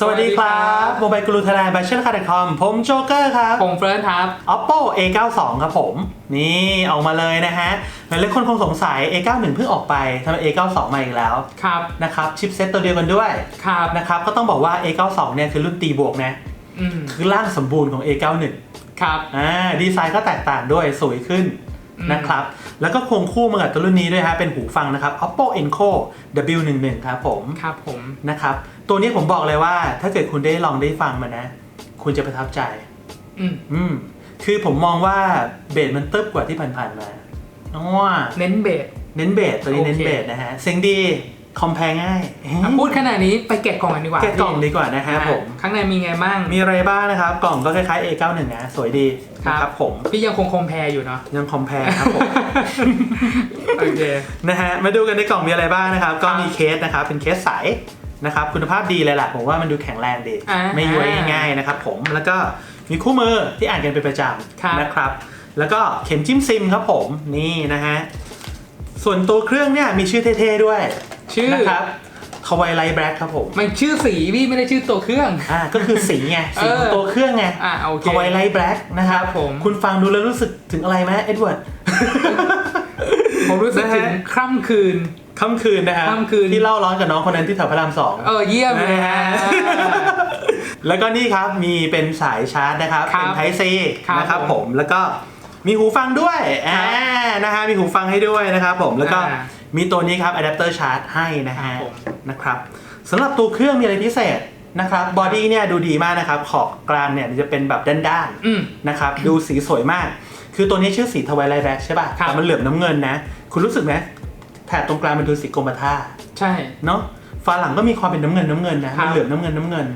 สวัสดีครับโมบายกรูทนายบัชเชอร์คาร์ดคอมผมโจ๊กเกอร์ครับ ผมเฟิร์สครับ Oppo A92 ครับผม นี่ออกมาเลยนะฮะหลายๆคนคงสงสัย A91 เพิ่งออกไปทำไม A92 มาอีกแล้ว ครับ นะครับชิปเซ็ตตัวเดียวกันด้วย ครับ นะครับ ก็ต้องบอกว่า A92 เนี่ยคือรุ่นตีบวกนะอืมคือร่างสมบูรณ์ของ A91 ครับ อ่า ดีไซน์ก็แตกต่างด้วยสวยขึ้นอืม นะครับ แล้วก็ควงคู่มากับตัวรุ่นนี้ด้วยฮะเป็นหูฟังนะครับ Oppo Enco W11 ครับผมครับผมนะครับ ตัวนี้ผมบอกเลยว่า ถ้าเกิดคุณได้ลองได้ฟังมันนะ คุณจะประทับใจ อืมอืมคือผมมองว่าเบสมันตึบกว่าที่ผ่านๆมาอ๋อเน้นเบสเน้นเบสตัวนี้เน้นโอเคเบสนะฮะเสียงดี คอมแพงง่ายอะพูดขนาดนี้ไปแกะกล่องกันดีกว่าแกะกล่องดีกว่านะฮะอะผม ข้างในมีไงบ้าง มีอะไรบ้างนะครับ กล่องก็คล้ายๆ A91 นะ สวยดีนะครับ ผม พี่ยังคงคอมแพรอยู่เนาะ ยังคอมแพงครับผม โอเค นะฮะ มาดูกันในกล่องมีอะไรบ้างนะครับ ก็ครับมีเคสนะครับ เป็นเคสใสนะครับ คุณภาพดีเลยแหละผมว่ามันดูแข็งแรงดีอ่าไม่ย้วยง่ายๆนะครับผม แล้วก็มีคู่มือที่อ่านกันเป็นประจครับำนะครับ แล้วก็เข็มจิ้มซิมครับผม นี่นะฮะ ส่วนตัวเครื่องเนี่ยมีชื่อเท่ๆด้วย ชื่อนะครับทวายไลท์แบล็กครับผม มันชื่อสีพี่ไม่ได้ชื่อตัวเครื่อง อ่าก็คือสีไง สีของเออตัวเครื่องไงอะโอเคทวายไลท์แบล็กนะครับครับผม คุณฟังดูแล้วรู้สึกถึงอะไรไหมเอ็ดเวิร์ด ผมรู้สึกนะฮะถึงคร่ำคืนค่ำคืนนะครับค่ำคืนที่เล่าร้อนกับน้องคนนั้นที่แถวพระรามสองเออเยี่ยมเลยฮะแล้วก็นี่ครับมีเป็นสายชาร์จนะครับครับเป็น Type C ครับนะครับผมผมแล้วก็มีหูฟังด้วยครัอ่าบนะฮะมีหูฟังให้ด้วยนะครับผมแล้วก็อ่า มีตัวนี้ครับอะแดปเตอร์ชาร์จให้นะฮะครับผมนะครับสำหรับตัวเครื่องมีอะไรพิเศษนะครับบอดี้เนี่ยดูดีมากนะครับ ขอบกลางเนี่ยจะเป็นแบบด้านอืมๆนะครับดูสีสวยมาก คือตัวนี้ชื่อสีทวายไลท์แบ็กใช่ป่ะครับแต่มันเหลือบน้ำเงินนะ คุณรู้สึกไหมแถบตรงกลางมันดูสีกรมท่าใช่เนาะฝาหลังก็มีความเป็นน้ำเงินน้ำเงินนะครับมันเหลือบน้ำเงินน้ำเงิน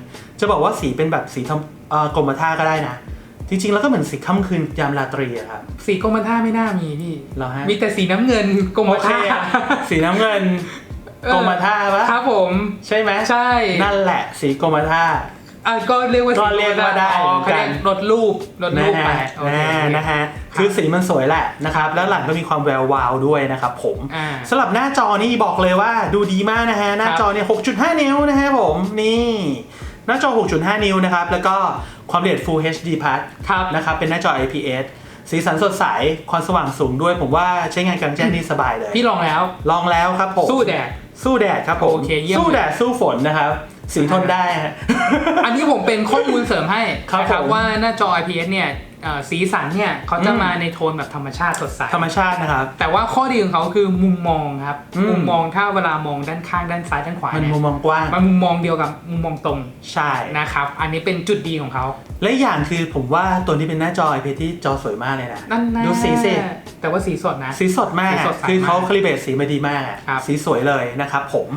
จะบอกว่าสีเป็นแบบสีทำเอ่อกรมท่าก็ได้นะ จริงๆ แล้วก็เหมือนสีค่ำคืนยามราตรีอะครับสีกรมท่าไม่น่ามีพี่เหรอฮะมีแต่สีน้ำเงินกรมโอเคท่าอะสีน้ำเงินเออกรมท่าปะครับผม ใช่ไหมใช่ นั่นแหละ สีกรมท่าอะก็เรียกว่าก็เรียกว่าได้อ๋อเหมือนกันเขาเรียกรถรูปรถนะรูปไปฮะโอเคอ่านะฮะคือสีมันสวยแหละนะครับ แล้วหลังก็มีความแวววาวด้วยนะครับผมอ่าสำหรับหน้าจอนี่บอกเลยว่าดูดีมากนะฮะ หน้าจอเนี่ย6.5 นิ้วนะฮะผมนี่หน้าจอ 6.5 นิ้วนะครับ แล้วก็ ความละเอียด Full HD Plus ครับนะครับเป็นหน้าจอ IPS สีสันสดใสความสว่างสูงด้วย ผมว่าใช้งานกลางแจ้งนี่สบายเลย พี่ลองแล้ว ลองแล้วครับผมสู้แดด สู้แดดครับผมโอเคเยี่ยม สู้แดดสู้ฝนนะครับสีทนได้ฮะ อันนี้ผมเป็นข้อมูลเสริมให้ครับนะครับผม ว่าหน้าจอ IPS เนี่ย เอ่อสีสันเนี่ยเขาจะอืมมาในโทนแบบธรรมชาติสดใส ธรรมชาตินะครับ แต่ว่าข้อดีของเขาคือมุมมองครับ อืม มุมมองถ้าเวลามองด้านข้างด้านซ้ายด้านขวามันเนี่ยมุมมองกว้างมันมุมมองเดียวกับมุมมองตรงใช่นะครับ อันนี้เป็นจุดดีของเขา และอีกอย่างคือผมว่าตัวนี้เป็นหน้าจอ IPS ที่จอสวยมากเลยนะนั่นนะดูสีสิแต่ว่าสีสดนะ สีสดมากสีอะสดใสคือเขามากคาลิเบรตสีมาดีมากอะครับสีสวยเลยนะครับผม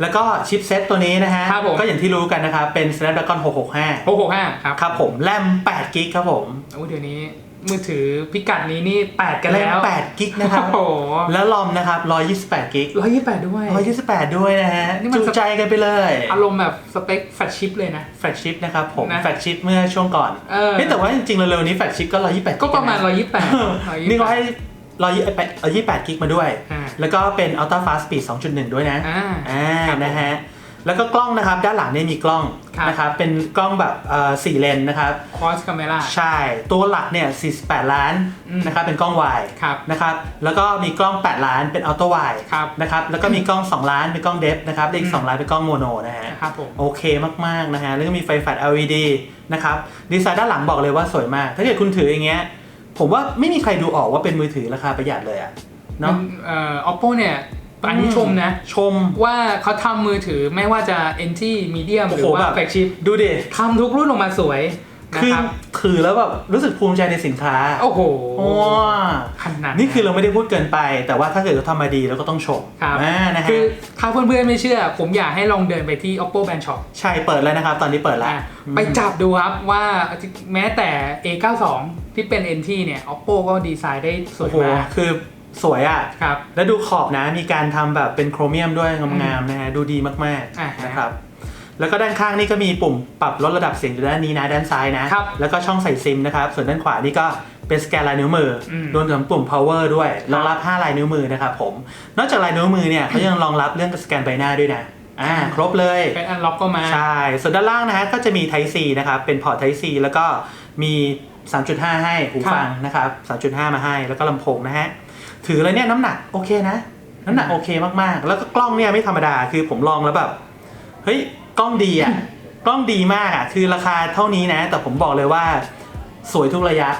แล้วก็ชิปเซ็ตตัวนี้นะฮะ ครับผม ก็อย่างที่รู้กันนะครับ เป็น Snapdragon 665 โอ้โหห้าครับครับผมแรม8กิกครับผม โอ้เดี๋ยวนี้มือถือพิกัดนี้นี่แปดกันแรแล้มว8กิกนะครับโอ้โหแล้วลอมนะครับ128กิกร้อยยี่สิบแปดด้วย128ด้วยนะฮะนี่มันจุใจกันไปเลย อารมณ์แบบสเปคแฟลชชิปเลยนะแฟลกชิปนะครับผมนะแฟลกชิปเมื่อช่วงก่อนเออเฮ้ยแต่ว่าจริงๆเร็วๆนี้แฟลกชิปก็128ก็ประมาณร้อยยี่สิบแปดนี่เขาให้128กิกมาด้วยอ่าแล้วก็เป็น Ultra Fast Speed 2.1ด้วยนะอ่าอ่าครับผมนะฮะ แล้วก็กล้องนะครับ ด้านหลังเนี่ยมีกล้องครับ นะครับเป็นกล้องแบบเอ่อสี่เลนส์นะครับ คอสคาเมล่า ใช่ตัวหลักเนี่ย 48 ล้านอืม นะครับเป็นกล้องวายครับ นะครับแล้วก็มีกล้อง 8 ล้านเป็นอัลตร้าวายครับนะครับแล้วก็มีกล้อง 2 ล้านเป็นกล้องเดฟนะครับและอีกอืม2 ล้านเป็นกล้องโมโนนะฮะครับผม โอเคมาก ๆ นะฮะ แล้วก็มีไฟแฟลช LED นะครับ ดีไซน์ด้านหลังบอกเลยว่าสวยมาก ถ้าเกิดคุณถืออย่างเงี้ย ผมว่าไม่มีใครดูออกว่าเป็นมือถือราคาประหยัดเลยอะเนาะเอ่อ oppo เนี่ย อันนี้ชมนะ ชมว่าเขาทำมือถือไม่ว่าจะ entry medium โอ้หรืโหอว่าแบบแฟกชิปดูดิทำทุกรุ่นออกมาสวยนะคือครับถือแล้วแบบรู้สึกภูมิใจในสินค้า โอ้โหว้าขนาดนี่คือเราไม่ได้พูดเกินไป แต่ว่าถ้าเกิดเขาทำมาดีเราก็ต้องชมครับอ่านะฮะคือถ้าเพื่อนๆไม่เชื่อ ผมอยากให้ลองเดินไปที่ oppo brand shop ใช่เปิดแล้วนะครับ ตอนนี้เปิดแล้วอะไปจับดูครับว่าแม้แต่ A92 ที่เป็น NT เนี่ย oppo ก็ดีไซน์ได้สวโอ้ยโหมากคือ สวยอะ ครับ แล้วดูขอบนะมีการทำแบบเป็นโครเมียมด้วยงามๆนะฮะดูดีมากอ่าๆฮะนะครับ แล้วก็ด้านข้างนี่ก็มีปุ่มปรับลดระดับเสียงอยู่ด้านนี้นะด้านซ้ายนะครับแล้วก็ช่องใส่ซิมนะครับ ส่วนด้านขวานี่ก็เป็นสแกนลายนิ้วมืออม รวมถึงปุ่ม power ด้วยรองรับ 5 ลายนิ้วมือนะครับผม นอกจากลายนิ้วมือเนี่ยเขายังรองรับเรื่องสแกนใบหน้าด้วยนะอ่าครบเลย เป็นอันล็อกก็มา ใช่ ส่วนด้านล่างนะฮะก็จะมี Type C นะครับ เป็นพอร์ต Type C แล้วก็มี 3.5 ให้หูฟังนะครับ 3.5 มาให้ แล้วก็ลำโพงนะฮะ ถือแล้วเนี่ยน้ำหนักโอเคนะ น้ำหนักโอเคมากๆ แล้วก็กล้องเนี่ยไม่ธรรมดาคือผมลองแล้วแบบเฮ้ยกล้องดีอะกล้องดีมากอะคือราคาเท่านี้นะ แต่ผมบอกเลยว่า สวยทุกระยะ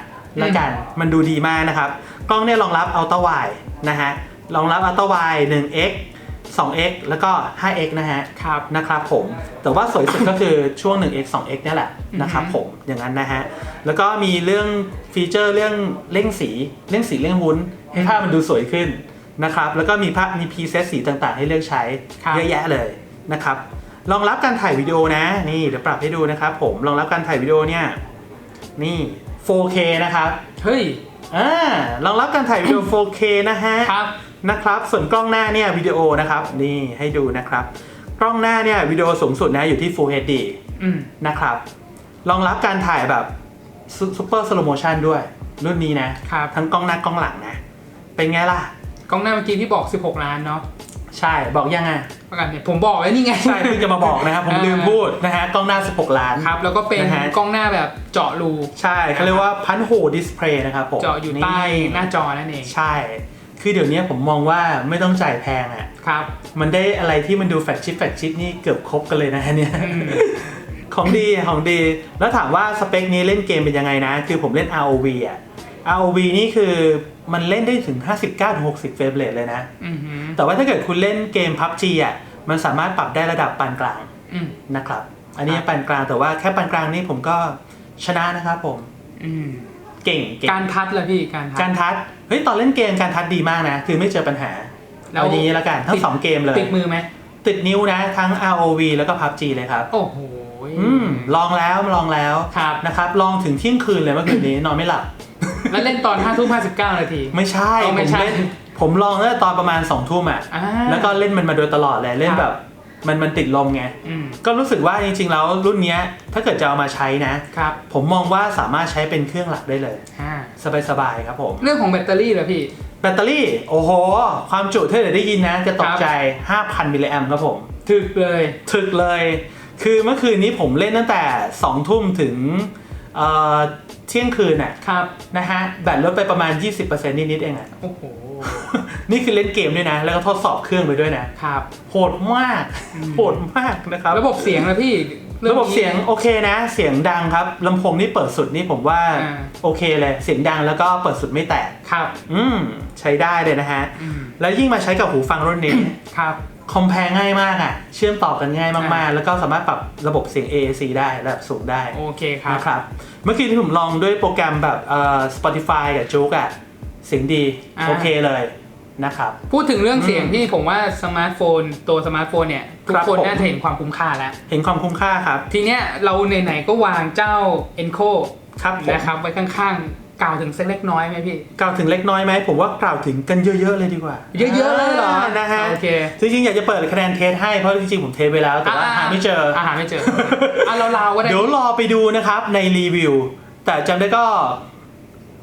ละกันมันดูดีมากนะครับ กล้องเนี่ยรองรับอัลตร้าไวนะฮะรองรับอัลตร้าไว 1x 2x แล้วก็ 5x นะฮะครับนะครับผม แต่ว่าสวยสุดก็คือช่วง 1x 2x เนี่ยแหละนะครับอือฮึผม อย่างนั้นนะฮะ แล้วก็มีเรื่องฟีเจอร์เรื่องเร่งสี เร่งสีเร่งวุ้น ให้ภาพมันดูสวยขึ้นนะครับแล้วก็มีภาพมีพรีเซตสีต่างๆ ให้เลือกใช้ครับเยอะแยะเลยนะครับรองรับการถ่ายวิดีโอนะนี่เดี๋ยวปรับให้ดูนะครับผมรองรับการถ่ายวิดีโอเนี่ยนี่ 4K นะครับเฮ้ยอ่ารองรับการถ่ายวิดีโอ 4K นะฮะครับนะครับส่วนกล้องหน้าเนี่ยวิดีโอนะครับนี่ให้ดูนะครับ กล้องหน้าเนี่ยวิดีโอสูงสุดนะอยู่ที่ Full HD อืมนะครับรองรับการถ่ายแบบซูเปอร์สโลโมชันด้วยรุ่นนี้นะครับทั้งกล้องหน้ากล้องหลังนะ เป็นไงล่ะกล้องหน้าเมื่อกี้ที่บอก 16 ล้านเนาะใช่บอกยังไงประกันเนี่ยผมบอกแล้วนี่ไง ใช่เพิ่งจะมาบอกนะครับผมอ่าลืมพูดนะฮะกล้องหน้า 16 ล้าน ครับ แล้วก็เป็นนะฮะ กล้องหน้าแบบเจาะรูใช่เขาเรียกว่าพันโฮดิสเพลย์นะครับผมเจาะอยู่ใต้หน้าจอนั่นเองใช่ คือเดี๋ยวนี้ผมมองว่าไม่ต้องจ่ายแพงอะ ครับ มันได้อะไรที่มันดูแฟกชิปแฟกชิปนี่เกือบครบกันเลยนะเนี่ย อืม ของดีของดี แล้วถามว่าสเปคนี้เล่นเกมเป็นยังไงนะ คือผมเล่น ROV อะ ROV นี่คือมันเล่นได้ถึง 59-60 เฟรมเรทเลยนะ อืมฮึแต่ว่าถ้าเกิดคุณเล่นเกม PUBG อะมันสามารถปรับได้ระดับปานกลางอืมนะครับ อันนี้ครับปานกลางแต่ว่าแค่ปานกลางนี่ผมก็ชนะนะครับผม อืมเก่งเก่งการทัดเลยพี่การทัดการทัดเฮ้ยตอนเล่นเกมการทัดดีมากนะ คือไม่เจอปัญหาแล้ว เอาอย่างนี้ละกันทั้งสองเกมเลย ติดมือไหมติดนิ้วนะ ทั้ง ROV แล้วก็ PUBG เลยครับ โอ้โหอืมลองแล้วลองแล้วครับ นะครับ ลองถึงเที่ยงคืนเลยเมื่อคืนนี้ นอนไม่หลับ แล้วเล่นตอน5ทุ่ม59นาที ไม่ใช่เอาผไม่มใช่เล่นผมลองตั้งแต่ตอนประมาณ2องทุ่มอะอ่า แล้วก็เล่นมันมาโดยตลอดเลยเล่นครับแบบมันมันติดลมไง อืมก็รู้สึกว่าจริงๆแล้วรุ่นเนี้ยถ้าเกิดจะเอามาใช้นะ ครับผมมองว่าสามารถใช้เป็นเครื่องหลักได้เลย อ่าสบายๆครับผม เรื่องของแบตเตอรี่เหรอพี่ แบตเตอรี่ โอ้โห ความจุถ้าเกิดได้ยินนะ จะตกใจ 5,000 มิลลิแอมครับผม ถึกเลยถึกเลย คือเมื่อคืนนี้ผมเล่นตั้งแต่ 2 ทุ่มถึงเอ่อ เที่ยงคืนน่ะครับ นะฮะ แบตลดไปประมาณ 20%นิดๆเองอะโอ้โห นี่คือเล่นเกมด้วยนะ แล้วก็ทดสอบเครื่องไปด้วยนะ ครับ โหดมากอืมโหดมากนะครับ ระบบเสียงนะพี่องระบบนี้เสียงโอเคนะ เสียงดังครับลำโพงนี่เปิดสุดนี่ผมว่าอ่าโอเคเลยเสียงดังแล้วก็เปิดสุดไม่แตกครับ อืมใช้ได้เลยนะฮะอืมแล้วยิ่งมาใช้กับหูฟังรุ่นนี้ครับ คอมแพงง่ายมากอะ เชื่อมต่อกันง่ายมากๆ แล้วก็สามารถปรับระบบเสียง AAC ได้ระดับสูงได้โอเคครับนะครับ เมื่อกี้ที่ผมลองด้วยโปรแกรมแบบเอ่อ Spotify กับจุกอะเสียงดีอ่า โอเคเลยนะครับ พูดถึงเรื่องเสียงอืมพี่ผมว่าสมาร์ทโฟน ตัวสมาร์ทโฟนเนี่ยทุกครับคนผม น่าจะเห็นความคุ้มค่าแล้ว เห็นความคุ้มค่าครับ ทีเนี้ยเราไหนๆก็วางเจ้า Enco ครับผม นะครับไว้ข้างๆ กล่าวถึงสักเล็กน้อยไหมพี่ กล่าวถึงเล็กน้อยไหมผมว่ากล่าวถึงกันเยอะๆเลยดีกว่า เยอะๆเลยเหรอนะฮะโอเคจริงๆอยากจะเปิดคะแนนเทสให้เพราะจริงๆผมเทสไปแล้วแต่ว่าหาไม่เจออาหาไม่เจออะเราลาวก็ได้เดี๋ยวรอไปดูนะครับในรีวิว แต่จำได้ก็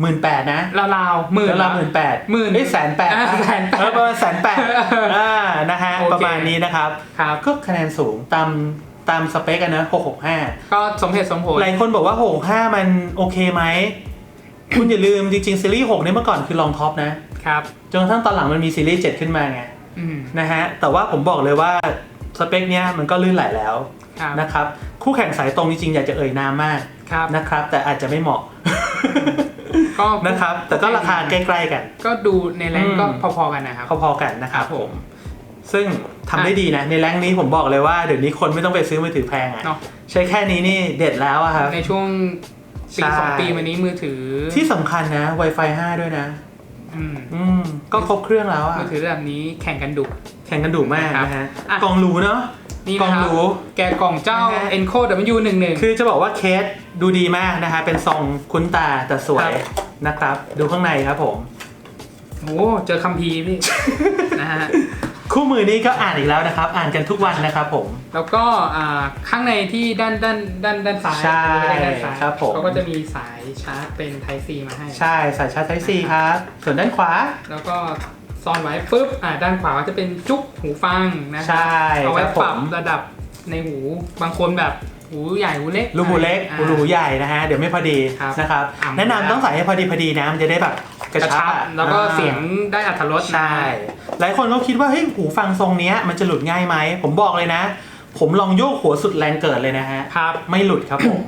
หมื่นแปดนะเราลาวหมื่นแล้วละหมื่นแปดหมื่นเอ้ยแสนแปดอ่าแสนแปดประมาณแสนแปดอ่านะฮะโอเคประมาณนี้นะครับครับก็คะแนนสูงตามตามสเปคกันนะหกหกห้าก็สมเหตุสมผลหลายคนบอกว่าหกห้ามันโอเคไหม คุณอย่าลืมจริงๆซีรีส์หกเนี่ยเมื่อก่อนคือรองท็อปนะครับจนกระทั่งตอนหลังมันมีซีรีส์เจ็ดขึ้นมาไงอืมนะฮะแต่ว่าผมบอกเลยว่าสเปคเนี้ยมันก็ลื่นไหลแล้วครับนะครับคู่แข่งสายตรงจริงๆอยากจะเอ่ยนามมากครับนะครับ แต่อาจจะไม่เหมาะก็นะครับ แต่ก็ราคาใกล้ๆกัน ก็ดูในแรงอืมก็พอๆกันนะครับพอๆกันนะครับครับผม ซึ่งทำได้ดีนะ ในแรงค์นี้ผมบอกเลยว่าเดี๋ยวนี้คนไม่ต้องไปซื้อมือถือแพงอะเนาะใช้แค่นี้นี่เด็ดแล้วอะครับในช่วง ปีใช่ สองปีมานี้มือถือที่สำคัญนะ Wi-Fi 5 ด้วยนะ อืมอืม ก็ครบเครื่องแล้วอะมือถือระดับนี้แข่งกันดุ แข่งกันดุมากนะฮะ อะ กล่องหรูเนาะ นี่กล่องนะครับหรู แกะกล่องเจ้า นะฮะ Enco W11 คือจะบอกว่าเคสดูดีมากนะฮะเป็นทรงคุ้นตาแต่สวยครับ นะครับ ดูข้างในครับผม โอ้เจอคัมภีร์พี่ นะฮะ คู่มือนี้ก็อ่านอีกแล้วนะครับ อ่านกันทุกวันนะครับผม แล้วก็อ่าข้างในที่ด้านด้านด้านด้านซ้ายใช่ด้านซ้ายครับผม เขาก็จะมีสายชาร์จเป็น Type C มาให้ ใช่สายชาร์จ Type C ครับ ส่วนด้านขวา แล้วก็ซ่อนไว้ปุ๊บอ่าด้านขวาก็จะเป็นจุ๊กหูฟังนะคใช่รับเอาไว้ครับปรับผมระดับในหูบางคนแบบ หูใหญ่หูเล็ก รูหูเล็กอ่า รูหูใหญ่นะฮะ เดี๋ยวไม่พอดีครับนะครับ อ่ำ แนะนำต้องใส่ให้พอดีพอดีนะ มันจะได้แบบกระกระชัชับบอะแล้วก็อ่าเสียงได้อัตรสนะ ใช่ หลายคนก็คิดว่าเฮ้ยหูฟังทรงเนี้ยมันจะหลุดง่ายไหม ผมบอกเลยนะ ผมลองโยกหัวสุดแรงเกิดเลยนะฮะ ครับไม่หลุดครับผม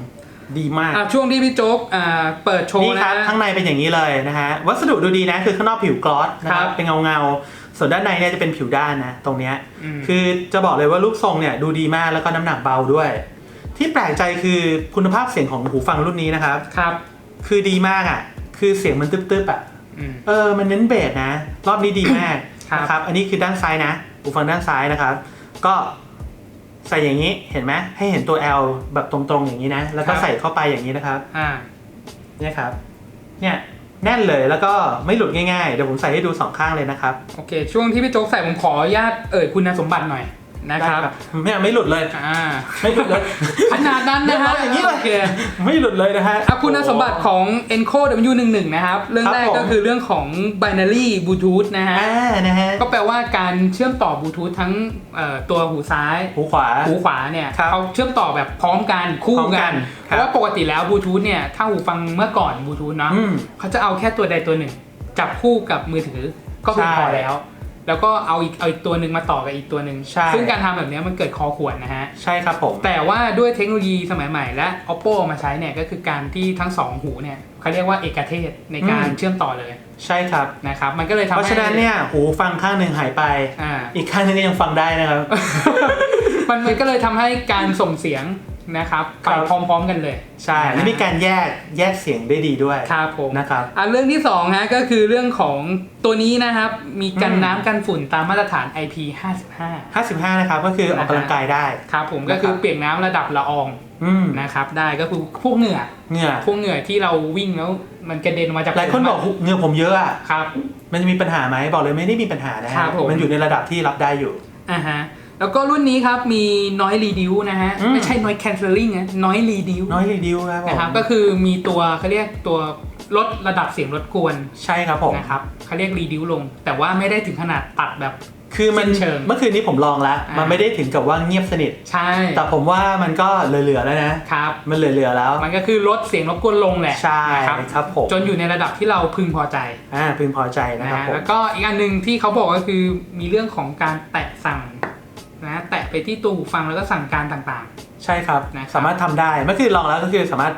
ดีมาก อะช่วงที่พี่โจ๊กอ่าเปิดโชว์นี่คนะรับข้างในเป็นอย่างนี้เลยนะฮะวัสดุดูดีนะคือข้างนอกผิวกลอสนะคครัรับบเป็นเงาเงาๆส่วนด้านในเนี่ยจะเป็นผิวด้านนะตรงเนี้ยมคือจะบอกเลยว่ารูปทรงเนี่ยดูดีมากแล้วก็น้ำหนักเบาด้วย ที่แปลกใจคือคุณภาพเสียงของหูฟังรุ่นนี้นะครับ ครับ คือดีมากอะ คือเสียงมันตึ๊บๆอะอืม เออ มันเน้นเบสนะ รอบนี้ดีมากครับนะครับ อันนี้คือด้านซ้ายนะหูฟังด้านซ้ายนะครับ ก็ใส่อย่างนี้เห็นไหมให้เห็นตัว L แบบตรงๆอย่างนี้นะ แล้วก็ใส่เข้าไปอย่างนี้นะครับ อ่า เนี่ยครับ เนี่ยแน่นเลยแล้วก็ไม่หลุดง่ายๆ เดี๋ยวผมใส่ให้ดูสองข้างเลยนะครับ โอเค ช่วงที่พี่โจ๊กใส่ผมขออนุญาตเอ่ยคุณสมบัติหน่อย นะครับได้ไม่ไม่หลุดเลย อ่าไม่หลุดเลยขนาดนั้นนะฮะเรียบร้อยอย่างนี้เลยโอเคไม่หลุดเลยนะฮะ อะคุณสมบัติของ Enco W11 นะครับ เรื่องครับแรกผมก็คือเรื่องของ binary Bluetooth นะฮะ อ่านะฮะก็แปลว่าการเชื่อมต่อบลูทูธทั้งเอ่อตัวหูซ้าย หูขวา หูขวาเนี่ยครับเขาเชื่อมต่อแบบพร้อมกันคู่พร้อมกักันนเพครับราะว่าปกติแล้วบลูทูธเนี่ยถ้าหูฟังเมื่อก่อนบลูทูธเนาะอืมเขาจะเอาแค่ตัวใดตัวหนึ่ง จับคู่กับมือถือก็เพียงใช่ พอแล้ว แล้วก็เอาอีกเอาอีกตัวหนึ่งมาต่อกับอีกตัวหนึ่งใช่ ซึ่งการทำแบบเนี้ยมันเกิดคอขวดนะฮะ ใช่ครับผม แต่ว่าด้วยเทคโนโลยีสมัยใหม่และ oppo เอามาใช้เนี่ยก็คือการที่ทั้งสองหูเนี่ยเขาเรียกว่าเอกเทศในการอืม เชื่อมต่อเลยใช่ครับ นะครับ มันก็เลยทำเพราะให้ฉะนั้นเนี่ยหูฟังข้างหนึ่งหายไป อ่า อีกข้างหนึงก็ยังฟังได้นะครับ มันมันก็เลยทำให้การส่งเสียง นะครับครัไปบพร้อม ๆ กันเลย ใช่และมีการแยกแยกเสียงได้ดีด้วยครับผมนะครับอะเรื่องที่สองฮะก็คือเรื่องของตัวนี้นะครับ มีกันอืมน้ำกันฝุ่นตามมาตรฐาน IP55 55 นะครับ ก็คือออกกำลังกายได้ครับผมก็คือนะครับเปียกน้ำระดับละอองอืมนะครับได้ก็คือพวกเหงื่อเหงื่อพวกเหงื่อที่เราวิ่งแล้วมันกระเด็นออกมาจากหลายคนบอกเหงื่อผมเยอะอะครับ มันจะมีปัญหาไหมบอกเลยไม่ได้มีปัญหานะครัฮะบผมมันอยู่ในระดับที่รับได้อยู่อ่าฮะ แล้วก็รุ่นนี้ครับมี noise reduce นะฮะ อืม ไม่ใช่ noise cancelling นะ noise reduce น้อยรีดิวครับผมนะครับก็คือมีตัวเขาเรียกตัวลดระดับเสียงรบกวนใช่ครับผม นะครับเขาเรียก reduce ลง แต่ว่าไม่ได้ถึงขนาดตัดแบบ คือมันสิ้นเชิงเมื่อคืนนี้ผมลองแล้ว อ่ามั มันไม่ได้ถึงกับว่าเงียบสนิท ใช่แต่ผมว่ามันก็เหลือๆแล้วนะ ครับ มันเหลือๆแล้ว มันก็คือลดเสียงรบกวนลงแหละใช่นะครับ ครับผมจนอยู่ในระดับที่เราพึงพอใจอ่าพึงพอใจนะนะครับผมแล้วก็อีกอันหนึ่งที่เขาบอกก็คือมีเรื่องของการแตะสั่ง นะแตะไปที่ตัวหูฟังแล้วก็สั่งการต่างใช่ครับ นะครับสามารถทำได้เมื่อคืนลองแล้วก็คือสามารถ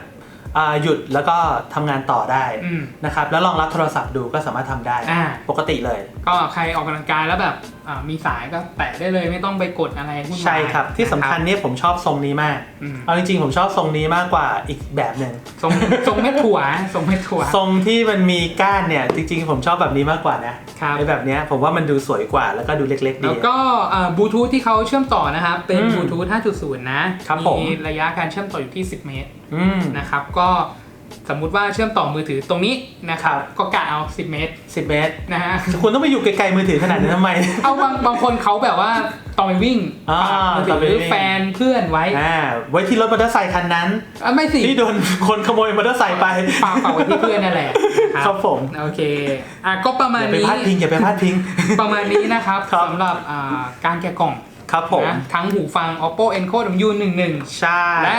อ่าหยุดแล้วก็ทำงานต่อได้ๆอืม นะครับแล้วลองรับโทรศัพท์ดูก็สามารถทำได้ อ่า ปกติเลย ก็ใครออกกำลังกายแล้วแบบอ่า มีสายก็แตะได้เลยไม่ต้องไปกดอะไรวุ่นวายใช่ครับ ที่สำคัญนะเนี่ยผมชอบทรงนี้มาก อืมเอาจริงๆผมชอบทรงนี้มากกว่าอีกแบบหนึ่งทรงทรงเม็ดถั่วทรงเม็ดถั่ว ทรงที่มันมีก้านเนี่ย จริงๆผมชอบแบบนี้มากกว่านะครับ ไอ้แบบเนี้ยผมว่ามันดูสวยกว่าแล้วก็ดูเล็กๆดี แล้วก็บลูทูธที่เขาเชื่อมต่อนะครับ เป็นอืมบลูทูธ5.0 นะครับผม ระยะการเชื่อมต่ออยู่ที่ 10 เมตรอืม นะครับ ก็ สมมุติว่าเชื่อมต่อมือถือตรงนี้นะครับครับก็กะเอา 10 เมตร สิบเมตรนะฮะคุณต้องไปอยู่ไกลๆมือถือขนาดนั้นทำไม เอาบางบางคนเขาแบบว่าตอนไปวิ่งอ่าฝากมือตอนไปถืวิ่องแฟนเพื่อนไว้อ่าไว้ที่รถมอเตอร์ไซคันนั้น อะไม่สิที่โดนคนขโมยมอเตอร์ไซค์ไป ฝากฝากไว้ที่เพื่อนนั่นแหละนะครับผม โอเคอะก็ประมาอณย่าไปนี้พลาดพิงอย่าไปพลาดพิง ประมาณนี้นะครับครับ สำหรับอ่าการแกะกล่องครับผม นะทั้งหูฟัง oppo enco w11 ใช่ และ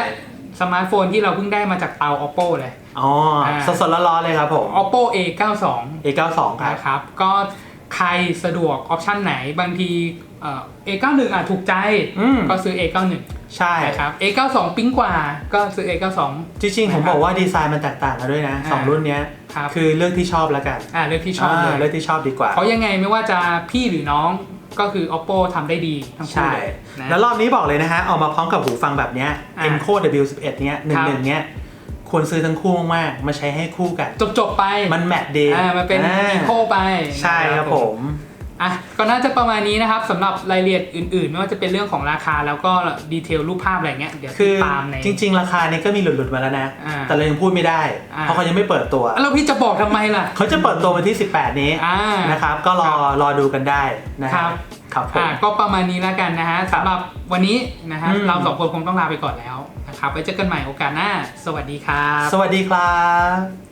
สมาร์ทโฟนที่เราเพิ่งได้มาจากเตา oppo เลย อ๋อสดๆร้อนๆเลยครับผม oppo a92 A92 ครับนะครับ ก็ใครสะดวกออปชันไหนบางทีเอ่อ a91 อะถูกใจอืมก็ซื้อ a91 ใช่นะครับ a92 ปิ๊งกว่าก็ซื้อ a92 จริงๆผมบอกว่าดีไซน์มันแตกต่างกันด้วยนะสองอ่ารุ่นเนี้ยครับคือเลือกที่ชอบแล้วกันอ่าเลือกที่ชอบเลาเลือยกที่ชอบดีกว่าเพราะยังไงไม่ว่าจะพี่หรือน้องก็คือ oppo ทำได้ดีทั้งคู่ใช่เลยนะแล้วรอบนี้บอกเลยนะฮะเอามาพร้อมกับหูฟังแบบเนี้ยอ่า Enco W11 เนี้ยครับ11เนี้ย ควรซื้อทั้งคู่มากๆมาใช้ให้คู่กัน จบจบๆไปมันแมทดีอ่ามันเป็นอ่า eco ไปใช่ครับผม อะก็น่าจะประมาณนี้นะครับสำหรับรายละเอียดอื่นๆ ไม่ว่าจะเป็นเรื่องของราคาแล้วก็ดีเทลรูปภาพอะไรเงี้ยเดี๋ยวคืติอดตามใน จริง ๆ ราคาเนี่ยก็มีหลุดๆมาแล้วนะ อ่าแต่เรายังพูดไม่ได้ อ่า เพราะเขายังไม่เปิดตัว แล้วพี่จะบอกทำไมล่ะ เขาจะเปิดตัววันที่ 18 นี้อ่านะครับ ก็รอรอดูกันได้นะฮะครับ ครับผม อะก็ประมาณนี้แล้วกันนะฮะสำหรับวันนี้นะฮะอืม เราสองคนคงต้องลาไปก่อนแล้วนะครับไว้เจอกันใหม่โอกาสหน้า สวัสดีครับ สวัสดีครับ